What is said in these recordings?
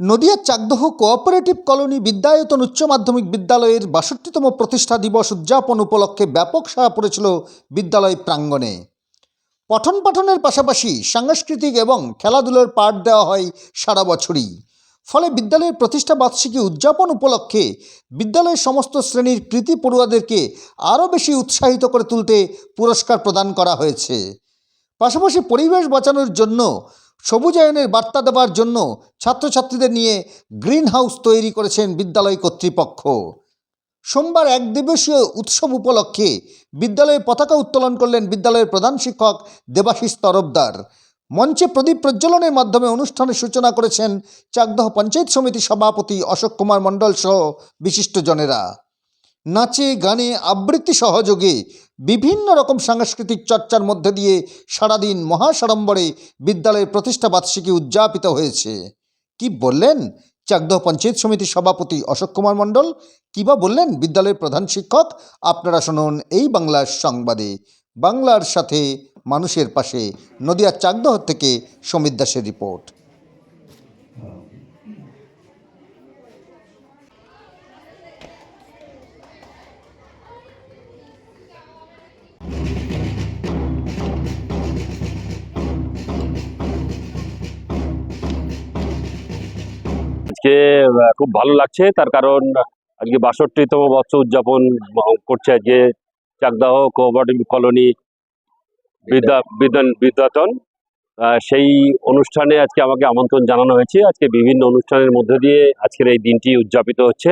নদিয়ার Chakdaha cooperative colony Vidyayatan উচ্চ মাধ্যমিক বিদ্যালয়ের বাষট্টিতম প্রতিষ্ঠা দিবস উদযাপন উপলক্ষে ব্যাপক সাড়া পড়েছিল বিদ্যালয় প্রাঙ্গণে। পঠন পাঠনের পাশাপাশি সাংস্কৃতিক এবং খেলাধুলার পাঠ দেওয়া হয় সারা বছরই। ফলে বিদ্যালয়ের প্রতিষ্ঠা বার্ষিকী উদযাপন উপলক্ষে বিদ্যালয়ের সমস্ত শ্রেণির কৃতি পড়ুয়াদেরকে আরও বেশি উৎসাহিত করে তুলতে পুরস্কার প্রদান করা হয়েছে। পাশাপাশি পরিবেশ বাঁচানোর জন্য সবুজায়নের বার্তা দেওয়ার জন্য ছাত্রছাত্রীদের নিয়ে গ্রিন হাউস তৈরি করেছেন বিদ্যালয় কর্তৃপক্ষ। সোমবার এক দিবসীয় উৎসব উপলক্ষে বিদ্যালয়ে পতাকা উত্তোলন করলেন বিদ্যালয়ের প্রধান শিক্ষক দেবাশিস তরফদার। মঞ্চে প্রদীপ প্রজ্বলনের মাধ্যমে অনুষ্ঠানের সূচনা করেছেন চাকদহ পঞ্চায়েত সমিতি সভাপতি অশোক কুমার মণ্ডল সহ বিশিষ্টজনেরা। নাচে, গানে আবৃত্তি সহযোগে বিভিন্ন রকম সাংস্কৃতিক চর্চার মধ্যে দিয়ে সারাদিন মহাসাড়ম্বরে বিদ্যালয়ের প্রতিষ্ঠা বার্ষিকী উদযাপিত হয়েছে। কি বললেন চাকদহ পঞ্চায়েত সমিতির সভাপতি অশোক কুমার মণ্ডল? কী বা বললেন বিদ্যালয়ের প্রধান শিক্ষক? আপনারা শুনুন এই বাংলার সংবাদে। বাংলার সাথে মানুষের পাশে নদিয়ার চাকদহ থেকে সমিত দাসের রিপোর্ট। আজকে খুব ভালো লাগছে। তার কারণ, আজকে বাষট্টিতম বর্ষ উদযাপন করছে আজকে চাকদাহ কোঅপারেটিভ কলোনি বিদ্যা বিদ্যান বিদ্যাতন। সেই অনুষ্ঠানে আজকে আমাকে আমন্ত্রণ জানানো হয়েছে। আজকে বিভিন্ন অনুষ্ঠানের মধ্যে দিয়ে আজকের এই দিনটি উদযাপিত হচ্ছে।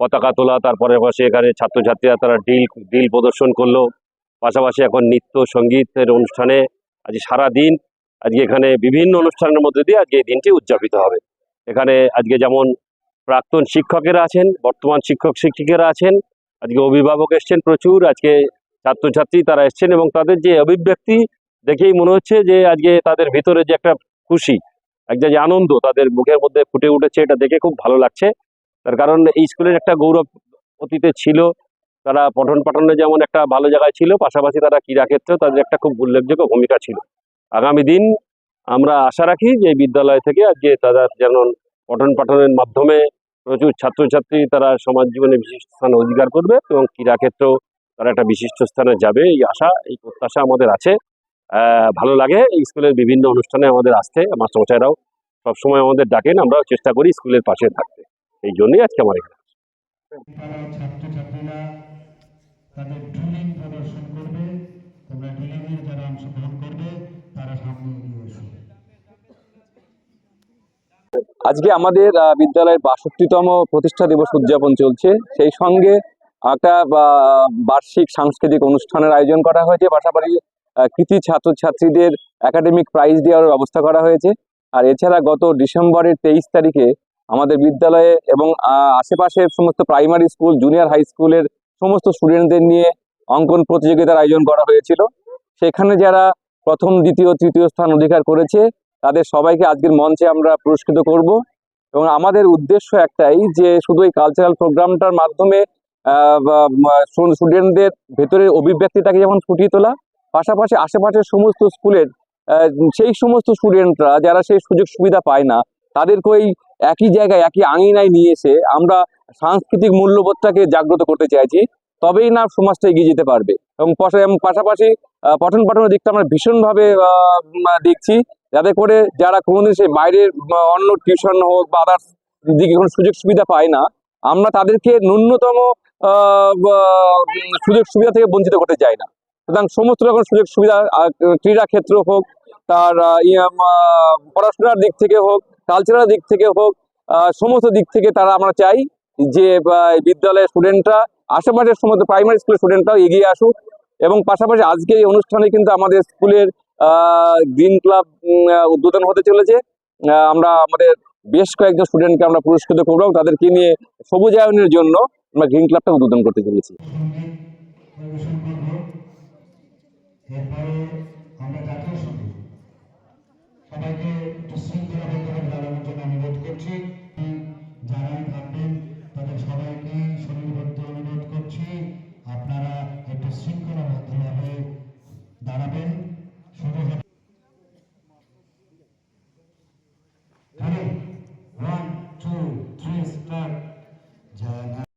পতাকা তোলা, তারপরে পাশে এখানে ছাত্রছাত্রীরা তারা ডিল ডিল প্রদর্শন করল। পাশাপাশি এখন নৃত্য সঙ্গীতের অনুষ্ঠানে আজ সারা দিন আজকে এখানে বিভিন্ন অনুষ্ঠানের মধ্যে দিয়ে আজকে এই দিনটি উদযাপিত হবে। এখানে আজকে যেমন প্রাক্তন শিক্ষকেরা আছেন, বর্তমান শিক্ষক শিক্ষিকারা আছেন, আজকে অভিভাবক এসছেন প্রচুর, আজকে ছাত্রছাত্রী তারা এসছেন এবং তাদের যে অভিব্যক্তি দেখেই মনে হচ্ছে যে আজকে তাদের ভিতরে যে একটা খুশি, একটা যে আনন্দ তাদের মুখের মধ্যে ফুটে উঠেছে, এটা দেখে খুব ভালো লাগছে। তার কারণ এই স্কুলের একটা গৌরব অতীতে ছিল, তারা পঠন পাঠনে যেমন একটা ভালো জায়গায় ছিল, পাশাপাশি তারা ক্রীড়াক্ষেত্রেও তাদের একটা খুব উল্লেখযোগ্য ভূমিকা ছিল। আগামী দিন আমরা আশা রাখি যে বিদ্যালয় থেকে আজকে তারা যেন পঠন পাঠনের মাধ্যমে প্রচুর ছাত্রছাত্রী তারা সমাজ জীবনে বিশিষ্ট স্থান অধিকার করবে এবং ক্রীড়াক্ষেত্রেও তারা একটা বিশিষ্ট স্থানে যাবে। এই আশা, এই প্রত্যাশা আমাদের আছে। ভালো লাগে। স্কুলের বিভিন্ন অনুষ্ঠানে আমাদের আসতে। মাস্টারমশাইরাও সবসময় আমাদের ডাকেন। আমরাও চেষ্টা করি স্কুলের পাশে থাকতে। এই জন্যই আজকে আমার এখানে বিদ্যালয়ের ছাত্রছাত্রীরা তাদের ড্রিলিং প্রদর্শন করবে তোমরা ড্রিলিংয়ে যারা অংশগ্রহণ করবে তারা সামনে এগিয়ে এসো আজকে আমাদের বিদ্যালয়ের বাষট্টিতম প্রতিষ্ঠা দিবস উদযাপন চলছে। সেই সঙ্গে একটা বার্ষিক সাংস্কৃতিক অনুষ্ঠানের আয়োজন করা হয়েছে। পাশাপাশি কৃতি ছাত্রছাত্রীদের একাডেমিক প্রাইজ দেওয়ার ব্যবস্থা করা হয়েছে। আর এছাড়া গত ডিসেম্বরের তেইশ তারিখে আমাদের বিদ্যালয়ে এবং আশেপাশের সমস্ত প্রাইমারি স্কুল, জুনিয়র হাই স্কুলের সমস্ত স্টুডেন্টদের নিয়ে অঙ্কন প্রতিযোগিতার আয়োজন করা হয়েছিল। সেখানে যারা প্রথম, দ্বিতীয়, তৃতীয় স্থান অধিকার করেছে তাদের সবাইকে আজকের মঞ্চে আমরা পুরস্কৃত করব। এবং আমাদের উদ্দেশ্য একটাই যে শুধু এই কালচারাল প্রোগ্রামটার মাধ্যমে স্টুডেন্টদের ভেতরের অভিব্যক্তিটাকে যেমন ফুটিয়ে তোলা, পাশাপাশি আশেপাশের সমস্ত স্কুলের সেই সমস্ত স্টুডেন্টরা যারা সেই সুযোগ সুবিধা পায় না তাদেরকে ওই একই জায়গায়, একই আঙিনায় নিয়ে এসে আমরা সাংস্কৃতিক মূল্যবোধটাকে জাগ্রত করতে চাইছি, তবেই না সমাজটা এগিয়ে যেতে পারবে। এবং পাশা- এবং পাশাপাশি পঠন পাঠনের দিকটা আমরা ভীষণভাবে দেখছি। যাতে করে যারা কোনোদিন সেই বাইরের অন্য টিউশন হোক বা আদার্স দিকে কোনো সুযোগ সুবিধা পায় না আমরা তাদেরকে ন্যূনতম সুযোগ সুবিধা থেকে বঞ্চিত করতে চাই না। সুতরাং সমস্ত রকম সুযোগ সুবিধা ক্রীড়া ক্ষেত্র হোক তার ইয়ে, পড়াশোনার দিক থেকে হোক কালচারাল দিক থেকে হোক সমস্ত দিক থেকে তারা আমরা চাই যে বিদ্যালয়ের স্টুডেন্টরা আশেপাশের সমস্ত প্রাইমারি স্কুলের স্টুডেন্টরাও এগিয়ে আসুক এবং পাশাপাশি আজকে এই অনুষ্ঠানে কিন্তু আমাদের স্কুলের গ্রিন ক্লাব উদ্বোধন হতে চলেছে। আমরা আমাদের বেশ কয়েকজন স্টুডেন্টকে আমরা পুরস্কৃত করব তাদেরকে নিয়ে সবুজায়নের জন্য আমরা গ্রিন ক্লাবটা উদ্বোধন করতে চলেছি। সবাইকে একটু শৃঙ্খলাবদ্ধভাবে দাঁড়ানোর জন্য অনুরোধ করব